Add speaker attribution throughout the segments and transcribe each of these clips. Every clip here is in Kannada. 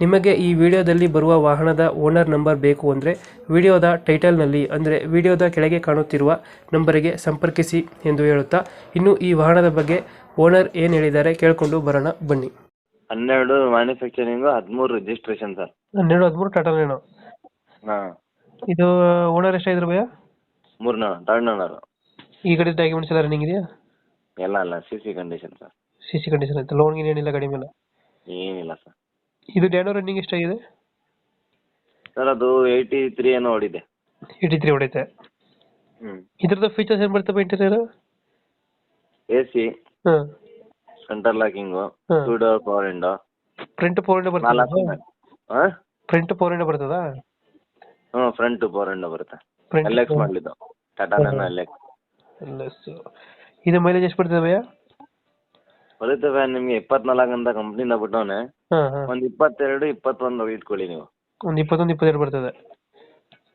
Speaker 1: ನಿಮಗೆ ಈ ವಿಡಿಯೋದಲ್ಲಿ ಬರುವ ವಾಹನದ ಓನರ್ ನಂಬರ್ ಬೇಕು ಅಂದರೆ ವಿಡಿಯೋದ ಟೈಟಲ್ನಲ್ಲಿ ಅಂದರೆ ವಿಡಿಯೋದ ಕೆಳಗೆ ಕಾಣುತ್ತಿರುವ ನಂಬರಿಗೆ ಸಂಪರ್ಕಿಸಿ ಎಂದು ಹೇಳುತ್ತಾ ಇನ್ನು ಈ ವಾಹನದ ಬಗ್ಗೆ ಓನರ್ ಏನು ಹೇಳಿದ್ದಾರೆ ಕೇಳಿಕೊಂಡು ಬರೋಣ ಬನ್ನಿ.
Speaker 2: ಹನ್ನೆರಡು ಮ್ಯಾನುಫ್ಯಾಕ್ಚರಿಂಗ್ ಹದಿಮೂರು ರಿಜಿಸ್ಟ್ರೇಷನ್ ಸರ್.
Speaker 1: ಹನ್ನೆರಡು ಹದಿಮೂರು ಟಾಟಾ ಏನು?
Speaker 2: ಹಾಂ.
Speaker 1: ಇದು ಓನರ್ ಎಷ್ಟಾಗಿದ್ರು ಭಯ
Speaker 2: ಮೂರ್ನ ತರ್ಡ್
Speaker 1: ಈ ಕಡೆ ಡಾಕ್ಯುಮೆಂಟ್ಸ್ ಎಲ್ಲ ರನ್ನಿಂಗ್ ಇದೆಯಾ?
Speaker 2: ಎಲ್ಲ ಅಲ್ಲ C C condition sir.
Speaker 1: C C condition ಐತೆ ಲೋನ್ ಏನಿಲ್ಲ ಕಡಿಮೆ ಇಲ್ಲ
Speaker 2: ಏನಿಲ್ಲ ಸರ್.
Speaker 1: ಇದು ಡ್ಯಾನೋ ರನ್ನಿಂಗ್ ಎಷ್ಟಾಗಿದೆ
Speaker 2: ಸರ್ ಅದು ಏಯ್ಟಿ ತ್ರೀ ಏನೋ ಓಡಿದೆ.
Speaker 1: ಏಯ್ಟಿ ತ್ರೀ ಹೊಡೈತೆ.
Speaker 2: ಹ್ಞೂ
Speaker 1: ಇದ್ರದ್ದು ಫೀಚರ್ಸ್ ಏನು ಬರ್ತವೆ ಇಂಟೀರಿಯರ್
Speaker 2: ಎ ಸಿ
Speaker 1: ಹಾಂ.
Speaker 2: ಸೆಂಟರ್ ಲಾಕಿಂಗು
Speaker 1: ಹಾಂ.
Speaker 2: Two door power window
Speaker 1: front four ಇಂಡ
Speaker 2: ನಾಲ್ಕು
Speaker 1: ಬರ್ತದ
Speaker 2: ಹಾಂ
Speaker 1: ಫ್ರಂಟ್ ಫೋರ್ ಇಂಡ ಬರ್ತದಾ?
Speaker 2: ಹ್ಞೂ ಫ್ರಂಟ್ ಪವರ್ ವಿಂಡೋ ಬರುತ್ತೆ.
Speaker 1: ಫ್ರಂಟ್
Speaker 2: ಎಲ್ ಎಕ್ಸ್ ಮಾಡಲಿದ್ದು ಟಾಟಾ ನನ್ನ ಎಲ್ ಎಕ್ಸ್
Speaker 1: ಇದು ಮೈಲೇಜ್ ಎಷ್ಟು ಬರ್ತದೆ ಭಯ್ಯ?
Speaker 2: ಬರುತ್ತವೆ ನಿಮ್ಗೆ ಇಪ್ಪತ್ನಾಲ್ಕು ಅಂತ ಕಂಪ್ನಿಯಿಂದ ಬಿಟ್ಟವನೆ.
Speaker 1: ಹಾಂ ಹಾಂ.
Speaker 2: ಒಂದು ಇಪ್ಪತ್ತೆರಡು ಇಪ್ಪತ್ತೊಂದು ಇಟ್ಕೊಳ್ಳಿ ನೀವು.
Speaker 1: ಒಂದು ಇಪ್ಪತ್ತೊಂದು ಇಪ್ಪತ್ತೆರಡು ಬರ್ತದೆ.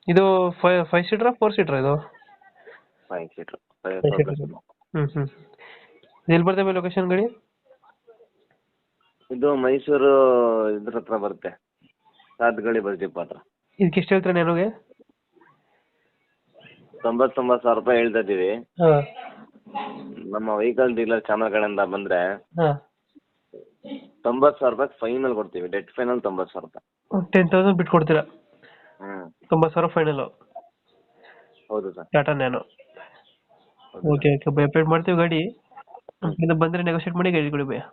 Speaker 1: ಇದು ಫೈ ಫೈವ್ ಸೀಟ್ರಾ ಫೋರ್ ಸೀಟ್ರಾ ಇದು?
Speaker 2: Five seater five
Speaker 1: Five seater. ಹ್ಞೂ ಎಲ್ಲಿ ಬರ್ತವೆ ಲೊಕೇಶನ್ ಗಾಡಿ?
Speaker 2: ಇದು ಮೈಸೂರು ಇದ್ರ ಹತ್ರ ಬರುತ್ತೆ. ಸಾತ್ಗಳಿ ಬಸ್ ಡಿಪೋ ಹತ್ರ.
Speaker 1: ಇದಕ್ಕೆ ಎಷ್ಟು ಹೇಳ್ತಾರೆ ನನಗೆ
Speaker 2: ತೊಂಬತ್ತೊಂಬತ್ತು ಸಾವಿರ ರೂಪಾಯಿ ಹೇಳ್ತಾ ಇದ್ದೀವಿ.
Speaker 1: ಹಾಂ.
Speaker 2: ನಮ್ಮ ವೆಹಿಕಲ್ ಡೀಲರ್ ಚಾನಲ್ ಕಡೆಯಿಂದ ಬಂದರೆ
Speaker 1: ಹಾಂ.
Speaker 2: ತೊಂಬತ್ತು ಸಾವಿರ ರೂಪಾಯಿ ಫೈನಲ್ ಕೊಡ್ತೀವಿ. ಡೆಟ್ ಫೈನಲ್ ತೊಂಬತ್ತು ಸಾವಿರ ರೂಪಾಯಿ.
Speaker 1: ಟೆನ್ ತೌಸಂಡ್ ಬಿಟ್ಟು ಕೊಡ್ತೀರಾ
Speaker 2: ಹ್ಞೂ
Speaker 1: ತೊಂಬತ್ತು ಸಾವಿರ ಫೈನಲು
Speaker 2: ಹೌದು sir.
Speaker 1: Tata Nano okay okay bye update ಮಾಡ್ತೀವಿ ಗಾಡಿ. ಇನ್ನು ಬಂದರೆ ನೆಗೋಷಿಯೇಟ್ ಮಾಡಿ ಗಾಡಿ ಕೊಡಿ ಭಯ್ಯ